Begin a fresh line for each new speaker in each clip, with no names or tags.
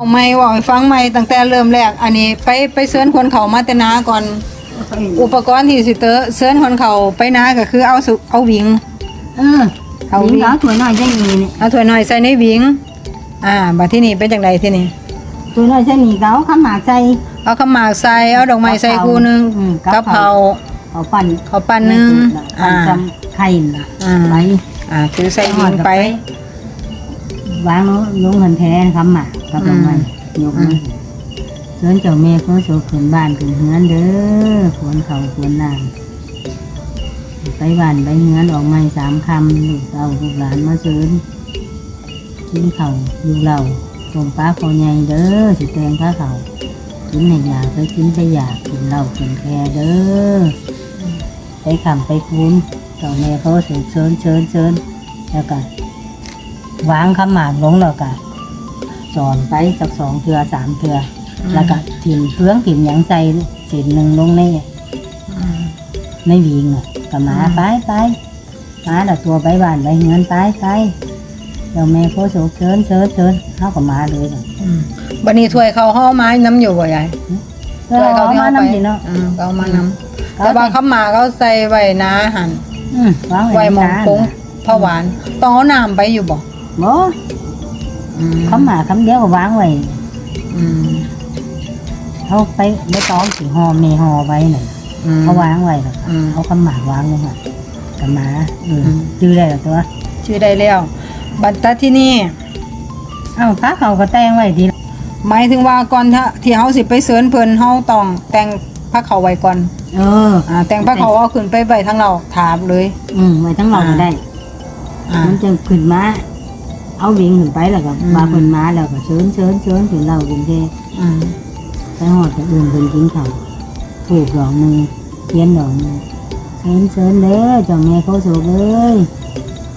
เอาไม่บอกให้ฟังไม่ตั้งแต่เริ่มแรก อันนี้ไปไปเสิร์นคนเขามาแต่นาก่อน อุปกรณ์ที่สิเตอเสิร์นคนเขาไปนาก็คือเอาสุเอาหวิง
เออ
เอา
เอา
วิ่ง
เอาถั่วหน่อยได้นี่นี่
เอาถ้วยน้อยใส่ในหวิง อ่าบัดที่นี่เป็นจังไดที่นี่
ถั่วหน่อยใส่นี่ก็เอาข้าวหมากใส่
เอาข้าวหมากใส่เอาดอกไม้ใส่คู่หนึง
อืม
กะเพรา
เอาปั่น
ข้าวปั้นหนึง
ปั่
อ่าน
จำไข่น่ะ
อ่า
ไป
อ่าถือใส่หวิงไป
วางลงหันแทนคำหมากกับลงมันยกมือเดินเจ้าแม่ก็โศกขึ้นบ้านขึ้นเฮือนเด้อขวนเขาขวนนางไปบ้านไปเฮือนออกไม้สามคำลูกเต้าลูกหลานมาเชิญกินเขาวอยู่เราต้มปลาคอใหญ่เด้อสิแตงปลาเขากินในอยากไปกินไปอยากกินเหล้ากินแคเด้อไปขำไปคุ้นเจ้าแม่เขาเสิเชิญเชิญเชิญแล้วก็ วางคำหมากลงแล้วก็สอนไปสักสองเทือสามเทืออแล้วก็ถิ่มเครื่องถิ่มหยังใจสินหนึ่งลงในในวิงอะก็มา
อืม
ไปไปมาแต่ตัวไปบ้านไปเงินไปไปเดี๋ยวแม่โคโศกเชิญเชิญเชิญเขาก็มาเลยน่ะ
อืมบัดนี้ถ้วยเขาห่อไม้น้ำอยู่บ่ยาย
เออเขามา
ไป
นำสิเนาะ
อืมเขาเอามานำแต่ว่าข้าวหมากเขาใส่ไว้นาหัน
อืมวาง
ไว้หมอง
ใน
ปรุง
ร้านน่ะ
ผ้าหวานต้องเอาน้ำไปอยู่บ่
บ่
อืม
เขามาคำเดียวก็วางไว้
อืม
เขาไปไม่ต้องสีหอมนี่หอไว้น่ะ
อืม
เขาวางไว้แล้วก็
อืม
เขาคำหมากวางลงอะกับมาเอออ
ม
จื้อได้แล้วตัว
ชื่อได้แล้ว บัดแตาที่นี่
เอ้าพระเขาก็แต่งไว้ดี
หมายถึงว่าก่อนถ้าที่เฮาสิไปเสิร์นเพิ่นเฮาต้องแต่งผ้าเขาวไว้ก่อน
เออ
อ่าแต่งผ้าเขาวเอาขึ้นไปไว้ทางเราถามเลย
อืมไว้ทั้งเราก็ได้
อ่า
มันจะขึ้นมา เอาวิ่งขึ้นไปแล้วก็
อืม
มาขึ้นมาแล้วก็เชิญเชิญเชิญถึงเรากินเท
อืม
ไปหอดกับอื่นเพิ่นกินเขาวถูกดอกหนึงเทียนดอกหนึงเชิญเชิญเด้อเจ้าแม่เขาโศกเอ้ย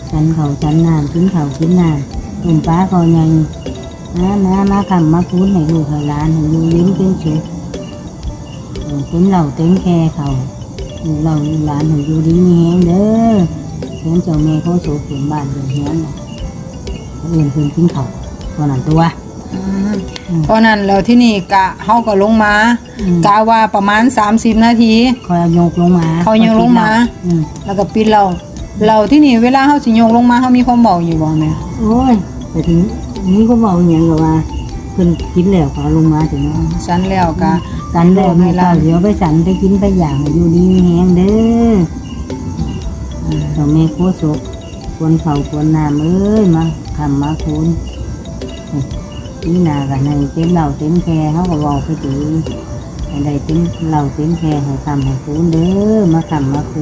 ฉันเขาวฉันน้ำกินเขาวกินน้ำตุ่มปลาเขาใหญ่มามามาคำมาคุ้นให้ลูกให้หลานให้อยู่ยิ้มเป็นสุขเออเต็มเหล่าเต็มแค่เขาลูกเราลูกหลานให้อยู่ดีมีแหงเด้อเชิญเจ้าแม่เขาโศกถึงบ้านเดือดเฮือนน่ะ เอื่นเพิ่นกินเขาวเท่านั้นตัว
อืม
อืม
เพราะนั้นแล้วที่นี่กะเฮาก็ลงมา
อืม
กะว่าประมาณ 30 นาที
คอยเอาโยกลงมา
เขาโยกลงมา
อืม
แล้วก็ปิดเราเราที่นี่เวลาเฮาสิโยกลงมาเฮามีความเบาอยู่บ่แม่
โอ้ยแต่ถึงนี้ก็บอกอย่างกับว่าเพิ่นกินแล้วก็เอาลงมาถึงเนาะ
สันแล้วกะ
สันแล้วมีข้าวเดี๋ยวไปสันไปกินไปอย่างอยู่ดีมีแหงเด้อเจ้าแม่โคศก ควรเผาควรน้ำเอ้ยมาทำมาคูณนี่นากันในเต็มเหล่าเต็มแค่เขาก็บอกไปถึงอะได้เต็มเหล่าเต็มแค่ให้ทำให้คูณเด้อมาทำมาคูณ